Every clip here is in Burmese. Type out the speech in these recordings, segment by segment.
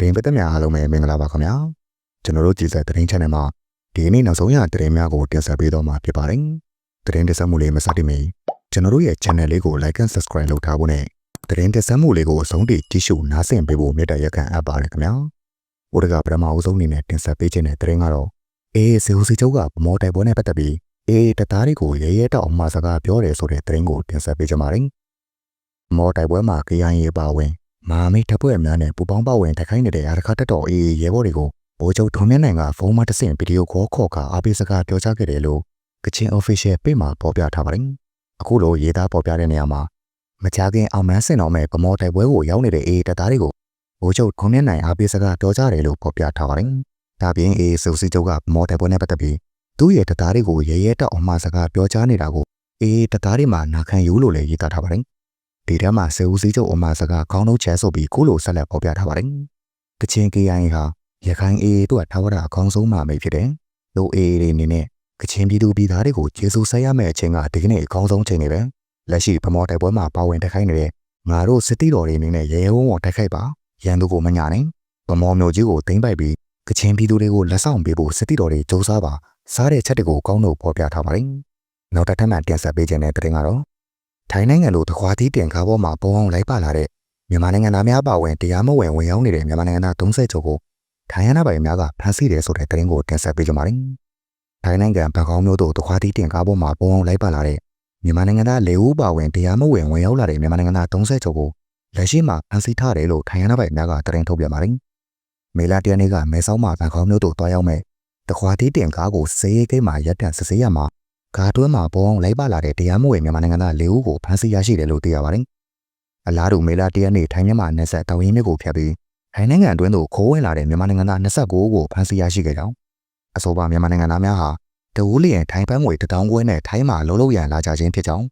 သတင်းပတ်သက်များအားလုံးပဲမင်္ဂလာပါခင်ဗျာကျွန်တော်တို့ကြည်စက်သတင်း channel မှာဒီနေ့နောက်ဆုံးရသတင်းများကိုတင်ဆက်ပေးတော့မှာဖြစ်ပါတယ်သတင်းတင်ဆက်မှုလေးမစတင်မီကျွန်တော်တို့ရဲ့ channel လေးကို like and subscribe လုပ်ထားဖို့နဲ့သတင်းတင်ဆက်မှုလေးကိုအဆုံးထိကြည့်ရှုနားဆင်ပေးဖို့မေတ္တာရက်ခံအပ်ပါတယ်ခင်ဗျာဥဒကပထမအဆုံးအနေနဲ့တင်ဆက်ပေးခြင်းတဲ့သတင်းကတော့အေးစီဟူစီချုပ်ကဗမော်တိုင်ပွဲနဲ့ပတ်သက်ပြီးအေးတသားတွေကိုရဲရဲတောက်အမှားစကားပြောတယ်ဆိုတဲ့သတင်းကိုတင်ဆက်ပေးကြပါမယ်မော်တိုင်ပွဲမှာ KIA ပါဝင် မဟာမိတ်တပ်ဖွဲ့များနဲ့ပူးပေါင်းပါဝင်တိုက်ခိုက်နေတဲ့အာရခတက်တော်အေးရဲဘော်တွေကိုဗိုလ်ချုပ်ထုံမြင့်နိုင်ကဖုန်းမတစ်ဆင့်ဗီဒီယိုခေါ်ခေါ်ကအားပေးစကားပြောကြားခဲ့တယ်လို့ကချင် official ပေမှာပေါ်ပြထားပါတယ်။အခုလိုရေးသားပေါ်ပြတဲ့နေရာမှာမကြခင်အောင်မန်းစင်တော်မဲ့ဗမော်တိုက်ပွဲကိုရောက်နေတဲ့အေးတပ်သားတွေကိုဗိုလ်ချုပ်ထုံမြင့်နိုင်အားပေးစကားပြောကြားတယ်လို့ပေါ်ပြထားပါတယ်။ဒါပြင်အေးစုစီချုပ်ကဗမော်တိုက်ပွဲနဲ့ပတ်သက်ပြီးသူ့ရဲ့တပ်သားတွေကိုရဲရဲတောက်အောင်မှစကားပြောကြားနေတာကိုအေးတပ်သားတွေမှာနာခံယူလို့လည်းရေးသားထားပါတယ်။ ဒီထဲမှာစေဦးစီးချုပ်အမစကားခေါင်းလုံးချဲဆိုပြီးခုလိုဆက်လက်ပေါ်ပြထားပါတယ်။ကချင် KIA ဟာရခိုင် AA တို့ကထာဝရအကောင်းဆုံးမှမိတ်ဖြစ်တယ်။လို့ AA တွေအနေနဲ့ကချင်ပြည်သူပြည်သားတွေကိုကျေးဇူးဆက်ရမယ့်အချိန်ကဒီကနေ့အကောင်းဆုံးချိန်နေပဲ။လက်ရှိဗမော်တိုက်ပွဲမှာပါဝင်တိုက်ခိုက်နေတဲ့ငါတို့စစ်တီတော်တွေအနေနဲ့ရဲရဲဝံ့ဝံ့တိုက်ခိုက်ပါ။ရန်သူကိုမညာနိုင်။ဗမော်မျိုးကြီးကိုသိမ့်ပိုက်ပြီးကချင်ပြည်သူတွေကိုလက်ဆောင်ပေးဖို့စစ်တီတော်တွေစူးစမ်းပါ။စားတဲ့ချက်တွေကိုကောင်းလို့ပေါ်ပြထားပါတယ်။နောက်တစ်ထပ်မှတင်ဆက်ပေးခြင်းတဲ့တင်ကတော့ ထိုင်းနိုင်ငံလိုတခွားသီးတင်ကားပေါ်မှာပုံအောင်လိုက်ပါလာတဲ့မြန်မာနိုင်ငံသားများပါဝင်တရားမဝင်ဝင်ရောက်နေတဲ့မြန်မာနိုင်ငံသား30ကျော်ကိုထိုင်းရနာပိုင်များကဖမ်းဆီးတယ်ဆိုတဲ့သတင်းကိုတင်ဆက်ပေးကြပါမယ်။ထိုင်းနိုင်ငံဘန်ကောက်မြို့သို့တခွားသီးတင်ကားပေါ်မှာပုံအောင်လိုက်ပါလာတဲ့မြန်မာနိုင်ငံသား၄ဦးပါဝင်တရားမဝင်ဝင်ရောက်လာတဲ့မြန်မာနိုင်ငံသား30ကျော်ကိုလက်ရှိမှာဖမ်းဆီးထားတယ်လို့ထိုင်းရနာပိုင်များကသတင်းထုတ်ပြန်ပါတယ်။မေလာတရနေ့ကမဲဆောက်မှာဘန်ကောက်မြို့သို့တွားရောက်မဲ့တခွားသီးတင်ကားကိုစေးရိတ်ကိမှာရပ်တန့်စစ်ဆေးရမှာ ကားတွင်းမှာပုံအောင်လိုက်ပါလာတဲ့တရားမဝင်မြန်မာနိုင်ငံသား၄ဦးကိုဖမ်းဆီးရရှိတယ်လို့သိရပါတယ်။အလားတူမေလာတရနေ့ထိုင်းမြန်မာနယ်စပ်တောင်ရင်မြစ်ကိုဖျက်ပြီးထိုင်းနိုင်ငံအတွင်းသို့ခိုးဝင်လာတဲ့မြန်မာနိုင်ငံသား29ဦးကိုဖမ်းဆီးရရှိခဲ့ကြောင်းအဆိုပါမြန်မာနိုင်ငံသားများဟာတဝူးလျင်ထိုင်းပန်းငွေတထောင်ခွဲနဲ့ထိုင်းမှာလုံးလုံးရန်လာကြခြင်းဖြစ်ကြောင်း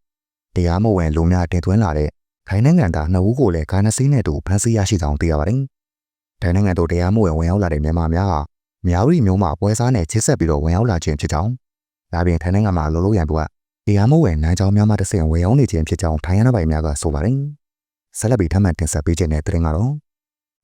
တရားမဝင်လူများတင်သွင်းလာတဲ့ထိုင်းနိုင်ငံသား2ဦးကိုလည်းကာနစီးနဲ့တူဖမ်းဆီးရရှိကြောင်းသိရပါတယ်။ထိုင်းနိုင်ငံတို့တရားမဝင်ဝင်ရောက်လာတဲ့မြန်မာများဟာမြောက်ရီမျိုးမှာပွဲစားနဲ့ချစ်ဆက်ပြီးတော့ဝင်ရောက်လာခြင်းဖြစ်ကြောင်း ဒါပြင်ထိုင်းနိုင်ငံမှာလုံးလုံးရန်သူကတရားမဝင်နန်းကြောင်များမှတစ်ဆင့်ဝင်ရောက်နေခြင်းဖြစ်ကြောင်းထိုင်းရနပိုင်များကဆိုပါတယ်။ဆက်လက်ပြီးထပ်မံတင်ဆက်ပေးခြင်းတဲ့တင်ကတော့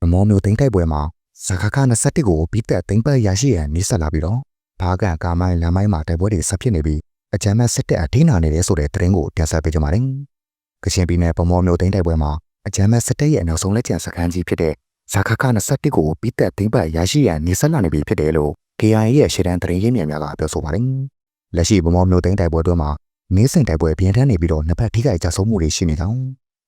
မမောမျိုးသိန်းတိုက်ပွဲမှာဇကာခ21ကိုပြီးသက်သိန်းပတ်ရရှိရန်နေဆက်လာပြီးတော့ဘာကန်ကာမိုင်းလမ်းမိုင်းမှာတိုက်ပွဲတွေဆက်ဖြစ်နေပြီးအကြမ်းမဲ့စစ်တပ်အထင်းနာနေတယ်ဆိုတဲ့သတင်းကိုတင်ဆက်ပေးကြပါမယ်။ကချင်ပြည်နယ်ဗမောမျိုးသိန်းတိုက်ပွဲမှာအကြမ်းမဲ့စစ်တပ်ရဲ့နောက်ဆုံးလက်ကျန်စခန်းကြီးဖြစ်တဲ့ဇကာခ21ကိုပြီးသက်သိန်းပတ်ရရှိရန်နေဆက်လာနေပြီဖြစ်တယ်လို့ KIA ရဲ့ရှေ့တန်းသတင်းရင်းမြစ်များကပြောဆိုပါတယ်။ လက်ရှိဗမောမျိုးသိန်းတိုက်ပွဲတွင်မှာနေစဉ်တိုက်ပွဲပြင်းထန်နေပြီးတော့နှစ်ဖက်ထိခိုက်ကြဆုံးမှုတွေရှိနေကြောင်း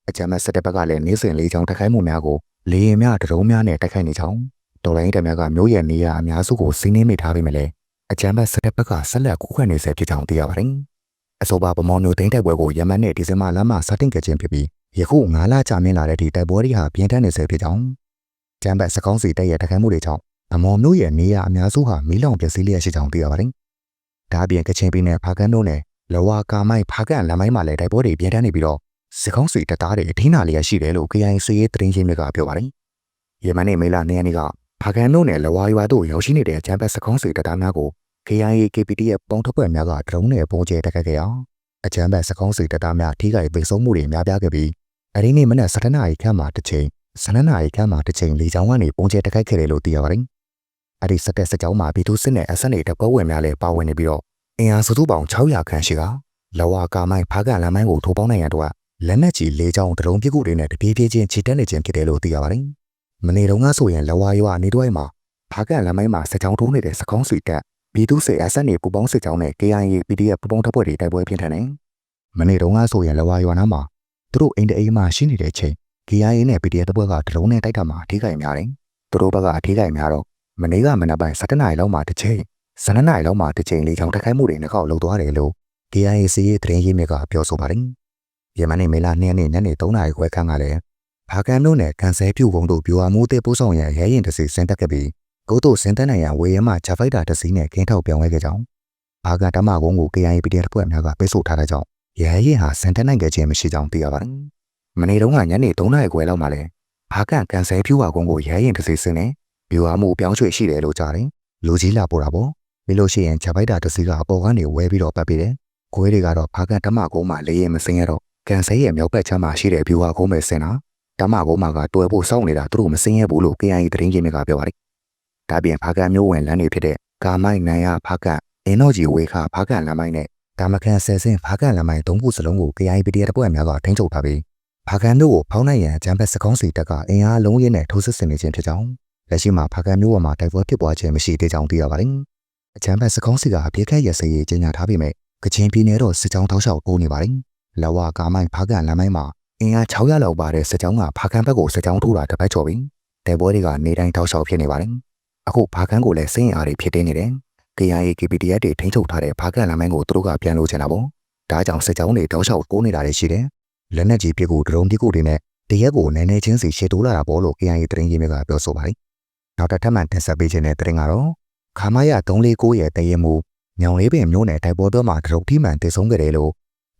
အကြမ်းမဲ့စစ်တပ်ဘက်ကလည်းနေစဉ်လေးချောင်းတိုက်ခိုက်မှုများကိုလေရင်များတရုံးများနဲ့တိုက်ခိုက်နေကြောင်းတော်လိုင်းတပ်များကမျိုးရည်နေရအများစုကိုစီးနှင်းမိထားပြီးမလဲအကြမ်းဖက်စစ်တပ်ဘက်ကဆက်လက်ကူခွင့်နေဆဲဖြစ်ကြောင်းသိရပါတယ်။အဆိုပါဗမော်မျိုးသိန်းတိုက်ပွဲကိုယမန်နဲ့ဒီဇင်ဘာလမှာစတင်ခဲ့ခြင်းဖြစ်ပြီးယခု9လကြာမြင့်လာတဲ့ဒီတိုက်ပွဲတွေဟာပြင်းထန်နေဆဲဖြစ်ကြောင်းကျမ်းပတ်စကောင်းစီတပ်ရဲ့တိုက်ခိုက်မှုတွေကြောင့်ဗမော်မျိုးရဲ့နေရအများစုဟာမီးလောင်ပျက်စီးလျက်ရှိကြောင်းသိရပါတယ်။ ဒါအပြင်ကချင်ပြည်နယ်ဖားကန်းတို့နဲ့လောဝါကာမိုက်ဖားကန်လမ်းမိုင်းမှာလည်းတိုက်ပွဲတွေပြင်းထန်နေပြီးတော့စစ်ကောင်းစီတပ်သားတွေအထင်းနာလျက်ရှိတယ်လို့ KIC ရေးသတင်းရင်းမြစ်ကပြောပါတယ်။ယမန်နေ့မေလ2ရက်နေ့ကဖားကန်တို့နဲ့လောဝါရွာတို့ရောက်ရှိနေတဲ့ဂျမ်ဘတ်စစ်ကောင်းစီတပ်သားများကို KIA KPT ရဲ့ပုံထုတ်ဖွဲ့များကဒရုန်းနဲ့ပုံကျဲတက်ခတ်ခဲ့အောင်အဂျမ်ဘတ်စစ်ကောင်းစီတပ်သားများထိခိုက်ပိတ်ဆို့မှုတွေများပြားခဲ့ပြီးအဲဒီနေ့မနက်7:00နာရီခန့်မှာတစ်ချိန်7:00နာရီခန့်မှာတစ်ချိန်လေကြောင်းကနေပုံကျဲတက်ခတ်ခဲ့တယ်လို့သိရပါတယ်။ အဲဒီစက်တဲ့စကြောင်းမှာပြည်သူစစ်နဲ့ SN တပ်ဖွဲ့ဝင်များလည်းပါဝင်နေပြီးတော့အင်အားစုစုပေါင်း600ခန့်ရှိကလောဝါကာမိုင်းဖားကန်လမ်းမိုင်းကိုထိုးပေါင်းနိုင်ရတော့လက်နက်ကြီးလေးချောင်းဒရုံပြစ်ကုတွေနဲ့တပြေးပြေးချင်းခြေတက်နေခြင်းဖြစ်တယ်လို့သိရပါတယ်။မနေ့တုန်းကဆိုရင်လောဝါရွာနေတွဲမှာဖားကန်လမ်းမိုင်းမှာစက်ချောင်းထိုးနေတဲ့စကောင်းစီတက်ပြည်သူ့စစ်အဆက်နေပူပေါင်းစစ်ချောင်းနဲ့ KIA PDF ပူပေါင်းတပ်ဖွဲ့တွေတိုက်ပွဲပြင်းထန်နေ။မနေ့တုန်းကဆိုရင်လောဝါရွာနားမှာသူတို့အိမ်တအိမ်မှာရှိနေတဲ့ချိန် KIA နဲ့ PDF တပ်ဖွဲ့ကဒရုံနဲ့တိုက်တာမှာအထိခိုက်များတယ်။သူတို့ဘက်ကအထိခိုက်များတော့ မနေ့ကမနက်ပိုင်း7နာရီလောက်မှာတစ်ချိန်7နာရီလောက်မှာတစ်ချိန်လေးချောင်းတိုက်ခိုက်မှုတွေနှောက်လှုပ်သွားတယ်လို့ KIA စီးရေးသတင်းရင်းမြစ်ကပြောဆိုပါတယ်။ယမန်နေ့မေလ2ရက်နေ့ညနေ3နာရီခွဲခန့်ကလည်းဘာကန်တို့နဲ့ကန်ဆယ်ပြူကုန်းတို့ပြူအားမှုတဲ့ပို့ဆောင်ရန်ရဲရင်တစီဆင်းတက်ခဲ့ပြီးကိုတို့ဆင်းတက်နိုင်ရန်ဝေရမဂျာဖိုက်တာတစီနဲ့ကင်းထောက်ပြောင်းလဲခဲ့ကြောင်းဘာကန်တမကုန်းကို KIA PDF ဖွဲ့များကပိတ်ဆို့ထားတဲ့ကြောင့်ရဲရင်ဟာဆင်းတက်နိုင်ခဲ့ခြင်းမရှိကြောင်းသိရပါတယ်။မနေ့တုန်းကညနေ3နာရီခွဲလောက်မှာလည်းဘာကန်ကန်ဆယ်ပြူဟာကုန်းကိုရဲရင်တစီဆင်းနဲ့ ပြူအားမှုပြောင်းရွှေ့ရှိတယ်လို့ကြားတယ်။လူကြီးလာပို့တာပေါ့။ပြီးလို့ရှိရင်ဂျာဖိုက်တာတစီကအပေါ်ကနေဝဲပြီးတော့ပတ်ပြီးတယ်။ခွေးတွေကတော့ဘာကန်တမကုန်းမှာလေရင်မစင်းရတော့ကန်ဆယ်ရဲ့မြောက်ဘက်ချမ်းမှာရှိတဲ့ဗျူဟာကုန်းပဲဆင်းတာတမကုန်းမှာကတွယ်ဖို့စောင့်နေတာသူတို့မစင်းရဘူးလို့ KIA သတင်းရင်းမြစ်ကပြောပါတယ်။ဒါပြင်ဖားကန်မျိုးဝင်လမ်းတွေဖြစ်တဲ့ကာမိုက်နိုင်ရဖားကန်အင်းတော့ကြီးဝေခါဖားကန်လမ်းမိုက်နဲ့ဒါမကန်ဆယ်စင်ဖားကန်လမ်းမိုက်သုံးခုစလုံးကို KIA ပတီတပ်ဖွဲ့များကထိန်းချုပ်ထားပြီးဖားကန်တို့ကိုဖောင်းနိုင်ရန်ဂျမ်ဘက်စကောင်းစီတပ်ကအင်အားလုံးရင်းနဲ့ထိုးစစ်ဆင်နေခြင်းဖြစ်ကြောင်း လက်ရှိမှာဖားကန်မျိုးပေါ်မှာတိုက်ပွဲဖြစ်ပွားခြင်းမရှိသေးကြောင်းသိရပါတယ်။အချမ်းဘက်စကောင်းစီကအပြည့်ခက်ရစေးရေးကြေညာထားပြီးမြဲကချင်ပြည်နယ်တော့စစ်ကြောင်းတောက်လျှောက်တိုးနေပါတယ်။လဝကာမိုင်းဖားကန်လမ်းမိုက်မှာအင်အား600လောက်ပါတဲ့စစ်ကြောင်းကဖားကန်ဘက်ကိုစစ်ကြောင်းထိုးတာတပတ်ကျော်ပြီ။တိုက်ပွဲတွေကနေတိုင်းတောက်လျှောက်ဖြစ်နေပါတယ်။အခုဖားကန်ကိုလည်းစင်းအားတွေဖြစ်နေတယ်။ KIA KPDF တွေထိန်းချုပ်ထားတဲ့ဖားကန်လမ်းမိုင်းကိုသူတို့ကပြန်လို့ချင်တာပေါ့။ဒါကြောင့်စစ်ကြောင်းတွေတောက်လျှောက်တိုးနေတာတွေရှိတယ်။လက်နက်ကြီးပစ်ကူဒရုန်းပစ်ကူတွေနဲ့တရက်ကိုနည်းနည်းချင်းစီရှေ့တိုးလာတာပေါ့လို့ KIA သတင်းရင်းမြစ်ကပြောဆိုပါတယ်။ နောက်တစ်ထပ်မှတင်ဆက်ပေးခြင်းတဲ့သတင်းကတော့ခါမရ349ရဲ့တရင်မူညောင်လေးပင်မျိုးနယ်တိုက်ပွဲတော့မှာဒရုတ်တီမှန်တည်ဆုံးခဲ့တယ်လို့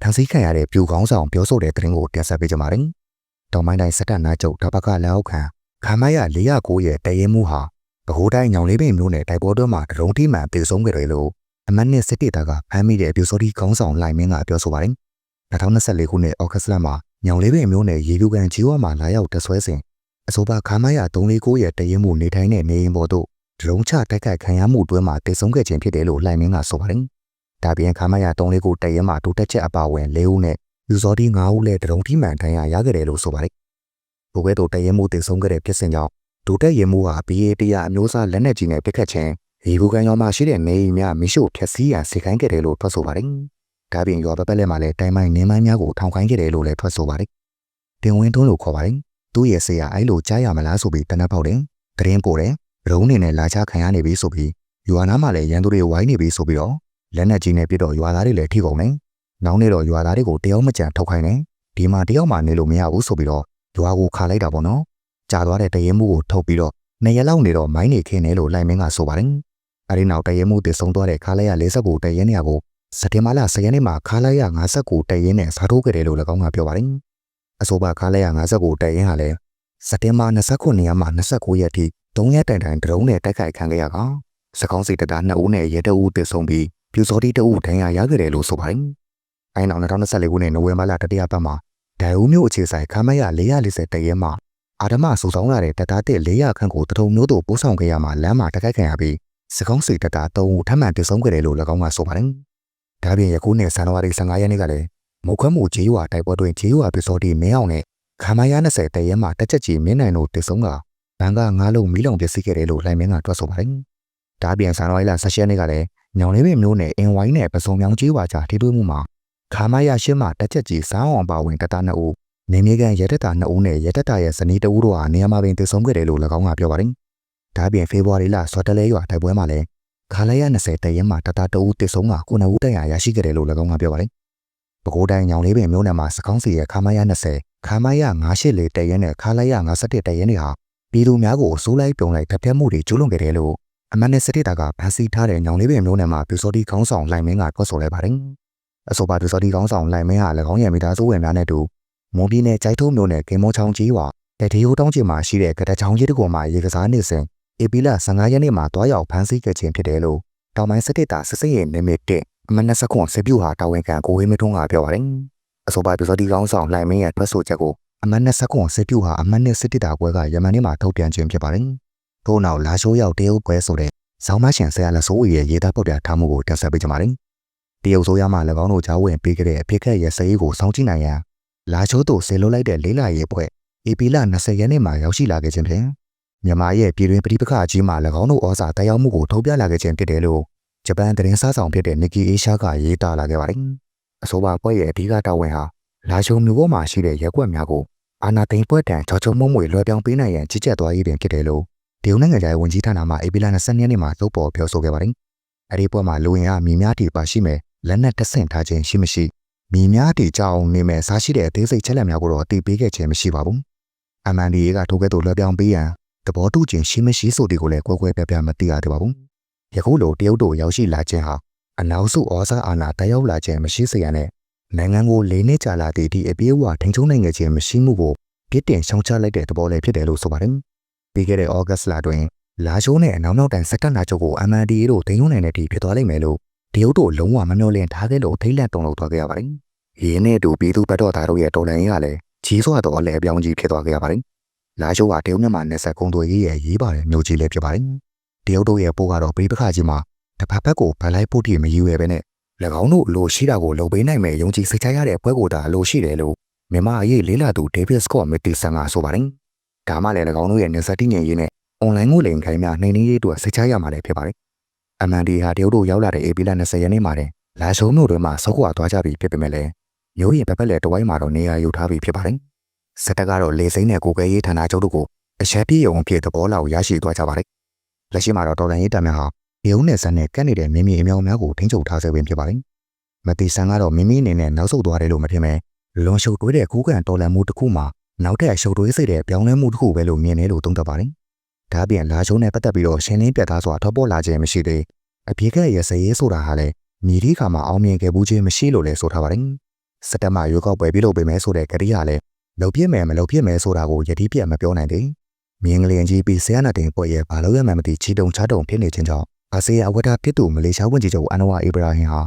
ထန်စီခံရတဲ့ပြူကောင်းဆောင်ပြောဆိုတဲ့သတင်းကိုတင်ဆက်ပေးကြပါမယ်။တောင်ပိုင်းတိုင်းစက်တပ်နားချုပ်တပတ်ကလက်အောက်ခံခါမရ409ရဲ့တရင်မူဟာဗဟိုတိုင်းညောင်လေးပင်မျိုးနယ်တိုက်ပွဲတော့မှာဒရုတ်တီမှန်တည်ဆုံးခဲ့တယ်လို့အမတ်နဲ့စစ်တေတာကဖမ်းမိတဲ့ပြူစောတိကောင်းဆောင်လိုင်မင်းကပြောဆိုပါတယ်။2024ခုနှစ်ဩဂတ်စ်လမှာညောင်လေးပင်မျိုးနယ်ရေလူကန်ကြီးဝါမှာလာရောက်တဆွဲစဉ် အဆိုပါခါမရ349ရဲ့တရင်မူနေထိုင်တဲ့နေအိမ်ပေါ်သို့ဒရုန်းချတိုက်ခိုက်ခံရမှုတွဲမှာတည်ဆုံးခဲ့ခြင်းဖြစ်တယ်လို့လှိုင်မင်းကဆိုပါတယ်။ဒါပြင်ခါမရ3လေးကိုတရဲမှာဒုတက်ချက်အပါဝင်၄ဦးနဲ့လူစောတိ9ဦးလည်းဒရုန်းထိမှန်ထိုင်ရရခဲ့တယ်လို့ဆိုပါတယ်။ဘိုးဘဲတို့တရဲမှုတည်ဆုံးခဲ့တဲ့ဖြစ်စဉ်ကြောင့်ဒုတက်ရဲမှုဟာ BA တရားအမျိုးသားလက်နက်ကြီးနဲ့ပစ်ခတ်ခြင်းရေဘူးကန်ရောမှာရှိတဲ့နေအိမ်များမိရှို့ဖျက်ဆီးရန်စေခိုင်းခဲ့တယ်လို့ထွက်ဆိုပါတယ်။ဒါပြင်ရွာပပက်လက်မှာလည်းတိုင်မိုင်းနေမိုင်းများကိုထောင်ခိုင်းခဲ့တယ်လို့လည်းထွက်ဆိုပါတယ်။တင်ဝင်းတွန်းလို့ခေါ်ပါတယ်။ သူ့ရဲ့ဆရာအဲ့လိုကြားရမလားဆိုပြီးတနက်ပေါက်တယ်။တရင်ပို့တယ်။ရုံးနေနဲ့လာချခံရနေပြီဆိုပြီးရွာနားမှာလည်းရန်သူတွေဝိုင်းနေပြီဆိုပြီးတော့လက်နက်ကြီးနဲ့ပြစ်တော့ရွာသားတွေလည်းထိကုန်တယ်။နောက်နေ့တော့ရွာသားတွေကိုတယောက်မကြံထုတ်ခိုင်းတယ်။ဒီမှာတယောက်မှနေလို့မရဘူးဆိုပြီးတော့ရွာကိုခါလိုက်တာပေါ့နော်။ကြာသွားတဲ့တရဲမှုကိုထုတ်ပြီးတော့နေရလောက်နေတော့မိုင်းနေခင်းတယ်လို့လိုင်မင်းကဆိုပါတယ်။အဲဒီနောက်တရဲမှုတည်ဆုံသွားတဲ့ခါလိုက်ရ49တရဲနေရကိုစက်တင်ဘာလ10ရက်နေ့မှာခါလိုက်ရ59တရဲနဲ့စားထိုးခဲ့တယ်လို့၎င်းကပြောပါတယ်။ အဆိုပါခါလိုက်ရ59တရဲဟာလည်းစက်တင်ဘာ29ရက်မှ29ရက်ထိ3ရက်တိုင်တိုင်ဒရုန်းနဲ့တိုက်ခိုက်ခံခဲ့ရကစကောင်းစီတတာ2ဦးနဲ့ရဲတအူးတည်ဆုံပြီးပြူစောတိတအူးဒဏ်ရာရခဲ့တယ်လို့ဆိုပါတယ်။အဲနောက်2024ခုနှစ်နိုဝင်ဘာလတတိယပတ်မှာဒိုင်ဦးမြို့အခြေဆိုင်ခမရ440တရဲမှာအာဓမစုဆောင်လာတဲ့တတားတစ်400ခန့်ကိုတထုံမျိုးတို့ပို့ဆောင်ခဲ့ရမှာလမ်းမှာတိုက်ခိုက်ခံရပြီးစကောင်းစီတတာ3ဦးထပ်မံတည်ဆုံခဲ့တယ်လို့၎င်းကဆိုပါတယ်။ဒါပြင်ယခုနှစ်ဇန်နဝါရီ15ရက်နေ့ကလည်း မုတ်ခွမ်းမှုဂျေးရွာတိုက်ပွဲတွင်ဂျေးရွာပြူစောတိမင်းအောင်နဲ့ခမရ20တရဲမှာတက်ချက်ကြီးမင်းနိုင်တို့တည်ဆုံကဘန်ကငါးလုံးမီးလောင်ပျက်စီးခဲ့တယ်လို့လှိုင်မင်းကတွက်ဆိုပါတယ်။ဒါပြင်ဇန်နဝါရီလ16ရက်နေ့ကလည်းညောင်လေးပင်မျိုးနဲ့အင်ဝိုင်းနဲ့ပစုံမြောင်ကြီးဝါကြားထိတွေ့မှုမှာခါမရရှင်းမှာတက်ချက်ကြီးစောင်းအောင်ပါဝင်တတနှစ်ဦးနေမြေကန်ရဲတက်တာနှစ်ဦးနဲ့ရဲတက်တာရဲ့ဇနီးတဦးတို့ဟာနေရာမှာပင်တည်ဆုံခဲ့တယ်လို့၎င်းကပြောပါတယ်။ဒါပြင်ဖေဖော်ဝါရီလစောတလဲရွာတိုက်ပွဲမှာလည်းခါလိုက်ရ20တရဲမှာတတတဦးတည်ဆုံက9ဦးတက်ရရရှိခဲ့တယ်လို့၎င်းကပြောပါတယ်။ ပဲခူးတိုင်းညောင်လေးပင်မျိုးနယ်မှာစကောင်းစီရဲ့ခါမရ20ခါမရ984တရဲနဲ့ခါလိုက်ရ51တရဲနဲ့ဟာပြည်သူများကိုအစိုးလိုက်ပြုံလိုက်တပ်ဖြတ်မှုတွေကျူးလွန်ခဲ့တယ်လို့အမတ်နဲ့စစ်တပ်ကဖမ်းဆီးထားတဲ့ညောင်လေးပင်မျိုးနယ်မှာပြူစောတိခေါင်းဆောင်လိုင်မင်းကထွက်ဆိုလိုက်ပါတယ်။အဆိုပါပြူစောတိခေါင်းဆောင်လိုင်မင်းဟာ၎င်းရဲ့မိသားစုဝင်များနဲ့တူမွန်ပြည်နယ်ကြိုက်ထုံးမြို့နယ်ကင်မောချောင်းကြီးဝါတတီဟိုတောင်းကျင်မှာရှိတဲ့ကတချောင်းကြီးတကူမှာရေကစားနေစဉ်ဧပြီလ15ရက်နေ့မှာတွားရောက်ဖမ်းဆီးခဲ့ခြင်းဖြစ်တယ်လို့တောင်ပိုင်းစစ်တပ်စစ်စစ်ရဲ့နေမစ်တဲ့ အမတ်နဲ့စကွန်စစ်ပြူဟာတာဝန်ခံကိုဝေးမထွန်းကပြောပါတယ်။အဆိုပါပြူစောတိခေါင်းဆောင်လိုင်မင်းရဲ့ထွက်ဆိုချက်ကိုအမတ်နဲ့စကွန်စစ်ပြူဟာအမတ်နဲ့စစ်တပ်တာကွဲကယမန်နေ့မှာထုတ်ပြန်ခြင်းဖြစ်ပါတယ်။ထို့နောက်လာရှိုးရောက်တရုတ်ကွဲဆိုတဲ့ဇောင်းမရှင်ဆရာလဆိုးရဲ့ရေးသားပုတ်ပြထားမှုကိုတင်ဆက်ပေးကြပါမယ်။တရုတ်ဆိုရမှ၎င်းတို့ကြားဝင်ပေးခဲ့တဲ့အဖြစ်ခက်ရဲ့စရေးကိုစောင့်ကြည့်နိုင်ရန်လာချိုးတို့ဆေလွတ်လိုက်တဲ့လေးလာရေးဖွဲ့အေပီလာ20ရက်နေ့မှာရောက်ရှိလာခဲ့ခြင်းဖြင့်မြန်မာရဲ့ပြည်တွင်းပြည်ပခါကြီးမှာ၎င်းတို့ဩဇာတက်ရောက်မှုကိုထုတ်ပြလာခဲ့ခြင်းဖြစ်တယ်လို့ ဂျပန်သတင်းစာဆောင်ဖြစ်တဲ့ Nikkei Asia ကရေးသားလာခဲ့ပါတယ်။အဆိုပါဖွဲ့ရဲ့အဓိကတာဝန်ဟာလာချိုမျိုးပေါ်မှာရှိတဲ့ရက်ွက်များကိုအာနာသိန်းပွဲတံချောချောမုံမွေလွှဲပြောင်းပေးနိုင်ရန်ကြီးကြပ်သွားရေးပင်ဖြစ်တယ်လို့တရုတ်နိုင်ငံရဲ့ဝန်ကြီးဌာနမှအေပီလာ20ရက်နေ့မှာသုတ်ပေါ်ပြောဆိုခဲ့ပါတယ်။အဲဒီပွဲမှာလူဝင်အားမြေများတီပါရှိမယ်လက်နက်တဆင့်ထားခြင်းရှိမရှိမြေများတီကြောင်းနေမဲ့စားရှိတဲ့အသေးစိတ်ချက်လက်များကိုတော့တည်ပေးခဲ့ခြင်းမရှိပါဘူး။ MNDA ကထိုကဲ့သို့လွှဲပြောင်းပေးရန်သဘောတူခြင်းရှိမရှိဆိုဒီကိုလည်းကွဲကွဲပြားပြားမသိရသေးပါဘူး။ ယခုလိုတရုတ်တို့ရောက်ရှိလာခြင်းဟာအနောက်စုဩဇာအာဏာတက်ရောက်လာခြင်းမရှိစေရနဲ့နိုင်ငံကိုလေးနှစ်ကြာလာသည့်ဒီအပြေးအဝထိန်ချုံနိုင်ခြင်းမရှိမှုကိုပြစ်တင်ရှောင်ချလိုက်တဲ့သဘောလည်းဖြစ်တယ်လို့ဆိုပါတယ်။ပြီးခဲ့တဲ့ဩဂတ်စ်လတွင်လာရှိုးနဲ့အနောက်နောက်တန်စက်တပ်နာချုပ်ကို MNDA တို့ဒိန်းယုံနိုင်တဲ့အထိဖြစ်သွားလိမ့်မယ်လို့တရုတ်တို့လုံးဝမမျှော်လင့်ထားခဲ့လို့ထိတ်လန့်တုန်လှုပ်သွားခဲ့ရပါတယ်။ရင်းနဲ့တူပြည်သူဘက်တော်သားတို့ရဲ့တော်လှန်ရေးကလည်းကြီးစွာသောအလဲအပြောင်းကြီးဖြစ်သွားခဲ့ရပါတယ်။လာရှိုးကတရုတ်မြန်မာနယ်စပ်ကုန်းသွေးရေးရဲ့ရေးပါတယ်မျိုးကြီးလည်းဖြစ်ပါတယ်။ တရုတ်တို့ရဲ့ပို့ကတော့ပြိပခါကြီးမှာတစ်ဖက်ဘက်ကိုဗလိုက်ပို့တိမယူရပဲနဲ့၎င်းတို့အလိုရှိတာကိုလုံပေးနိုင်မယ်ယုံကြည်စိတ်ချရတဲ့ပွဲကိုသာအလိုရှိတယ်လို့မြန်မာအရေးလေးလာသူဒေးဗစ်စကော့မက်တီဆန်ကဆိုပါတယ်။ဒါမှလည်း၎င်းတို့ရဲ့နယ်စပ်တည်ငြိမ်ရေးနဲ့အွန်လိုင်းငွေလိမ်ခိုင်းများနှိမ်နင်းရေးတို့စိတ်ချရမှာလည်းဖြစ်ပါတယ်။ MND ဟာတရုတ်တို့ရောက်လာတဲ့ AP လ20ရက်နေ့မှာတဲ့လာရှုံးမြို့တွေမှာစောက်ကွာသွားကြပြီဖြစ်ပေမဲ့လည်းမျိုးရင်ပပက်လက်တဝိုင်းမှာတော့နေရာယူထားပြီဖြစ်ပါတယ်။စစ်တပ်ကတော့လေစိမ့်နဲ့ကိုကဲရေးဌာနချုပ်တို့ကိုအချက်ပြေးရုံဖြစ်သဘောလောက်ရရှိသွားကြပါတယ်။ လက်ရှိမှာတော့တော်လန်ရေးတပ်များဟာတရုတ်နယ်စပ်နဲ့ကပ်နေတဲ့မိမိအမြောင်များကိုထိန်းချုပ်ထားဆဲပင်ဖြစ်ပါတယ်။မတီဆန်ကတော့မိမိအနေနဲ့နောက်ဆုတ်သွားတယ်လို့မထင်ပဲလွန်ရှုပ်တွေးတဲ့ကူးကန်တော်လန်မှုတစ်ခုမှာနောက်ထပ်ရှုပ်တွေးစိတ်တဲ့ပြောင်းလဲမှုတစ်ခုပဲလို့မြင်တယ်လို့သုံးသပ်ပါတယ်။ဒါပြင်လာရှုံးနဲ့ပတ်သက်ပြီးတော့ရှင်းလင်းပြတ်သားစွာထောက်ပေါ်လာခြင်းမရှိသေးအပြေကရဲ့စရေးဆိုတာဟာလည်းမြေဒီခါမှာအောင်မြင်ခဲ့ဘူးခြင်းမရှိလို့လည်းဆိုထားပါတယ်။စက်တမရွေးကောက်ပွဲပြုလုပ်ပေးမယ်ဆိုတဲ့ကတိကလည်းလုံပြစ်မယ်မလုံပြစ်မယ်ဆိုတာကိုယတိပြတ်မပြောနိုင်သေး။ မြင်းကလေးကြီးပြီးဆရာနာတင်ပွဲရဲ့ဘာလို့ရမှန်းမသိချီတုံချတုံဖြစ်နေခြင်းကြောင့်အာဆီယံအဝတ်ထားဖြစ်သူမလေးရှားဝန်ကြီးချုပ်အန်ဝါအီဘရာဟင်ဟာ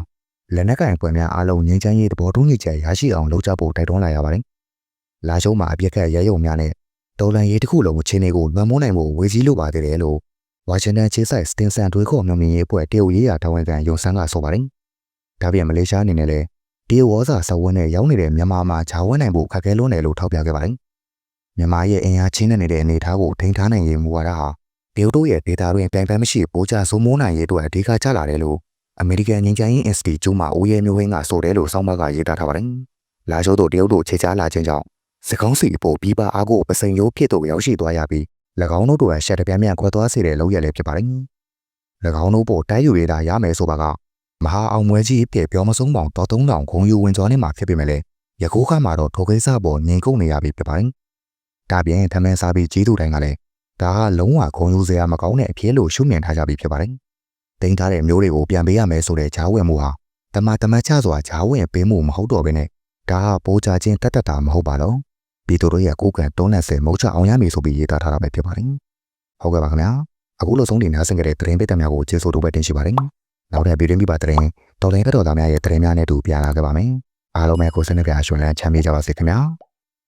လက်နက်ကင်ပွဲများအားလုံးငြိမ်းချမ်းရေးသဘောတူညီချက်ရရှိအောင်လုပ်ကြဖို့တိုက်တွန်းလာရပါတယ်။လာရှုံးမှာအပြစ်ခတ်ရဲရုံများနဲ့တော်လန်ရေးတစ်ခုလုံးကိုချင်းတွေကိုလွှမ်းမိုးနိုင်ဖို့ဝေကြီးလိုပါသေးတယ်လို့ဝါရှင်တန်ခြေဆိုင်စတင်ဆန်တွေးခေါ်မျိုးမြင်ရေးအဖွဲ့တရုတ်ရေးရာတာဝန်ခံယုံဆန်းကဆိုပါတယ်။ဒါပြင်မလေးရှားအနေနဲ့လည်းတရုတ်ဝါစာစဝန်းနဲ့ရောက်နေတဲ့မြန်မာမှာဂျာဝန်းနိုင်ဖို့ခက်ခဲလွန်းတယ်လို့ထောက်ပြခဲ့ပါတယ်။ မြန်မာရဲ့အင်အားချင်းနေတဲ့အနေအထားကိုထိန်းထားနိုင်ရေးမူဝါဒဟာတရုတ်တို့ရဲ့ဒေတာတွင်ပြန်ပန်းမရှိပိုးချစိုးမိုးနိုင်ရေးအတွက်အဓိကကျလာတယ်လို့အမေရိကန်ငင်းချမ်းရေး Institute မှဦးရဲမျိုးဝင်းကဆိုတယ်လို့စောင်းဘက်ကရေးသားထားပါတယ်။လာရှိုးတို့တရုတ်တို့ခြေချလာခြင်းကြောင့်စကောင်းစီအပေါ်ပြီးပါအားကိုပစိန်ရိုးဖြစ်တို့ရောက်ရှိသွားရပြီး၎င်းတို့တို့ရဲ့ရှက်တပြန်းမြန်ခွဲသွားစေတဲ့လောက်ရလည်းဖြစ်ပါတယ်။၎င်းတို့ပေါ်တိုက်ယူရတာရမယ်ဆိုပါကမဟာအောင်မွဲကြီးပြပြောမဆုံးပေါင်တော်သုံးတောင်ခုံယူဝင်သွားနေမှာဖြစ်ပေမဲ့လည်းယခုခါမှာတော့ထိုကိစ္စပေါ်ငြိမ်ကုန်နေရပြီဖြစ်ပါတယ်။ ဒါပြင်ထမင်းစားပြီးကြီးသူတိုင်းကလည်းဒါကလုံးဝခုံယူစရာမကောင်းတဲ့အဖြစ်လို့ရှုမြင်ထားကြပြီဖြစ်ပါတယ်။တင်ထားတဲ့မျိုးတွေကိုပြန်ပေးရမယ်ဆိုတဲ့ဂျားဝင်မှုဟာတမတမချစွာဂျားဝင်ပေးမှုမဟုတ်တော့ဘဲနဲ့ဒါကပိုးချခြင်းတတ်တတ်တာမဟုတ်ပါတော့။ပြည်သူတို့ရဲ့ကိုယ်ကံတွန်းလှန်စေမုတ်ချအောင်ရမည်ဆိုပြီးရေးသားထားတာပဲဖြစ်ပါတယ်။ဟုတ်ကဲ့ပါခင်ဗျာ။အခုလိုဆုံးတင်နားဆင်ကြတဲ့သတင်းပေးတဲ့များကိုကျေးဇူးတို့ပဲတင်ရှိပါတယ်။နောက်ထပ်ဗီဒီယိုမိပါသတင်းတော်လိုင်းကတော်သားများရဲ့သတင်းများနဲ့တူပြန်လာခဲ့ပါမယ်။အားလုံးပဲကိုယ်စနစ်ပြအရှင်လန်းချမ်းမြေ့ကြပါစေခင်ဗျာ။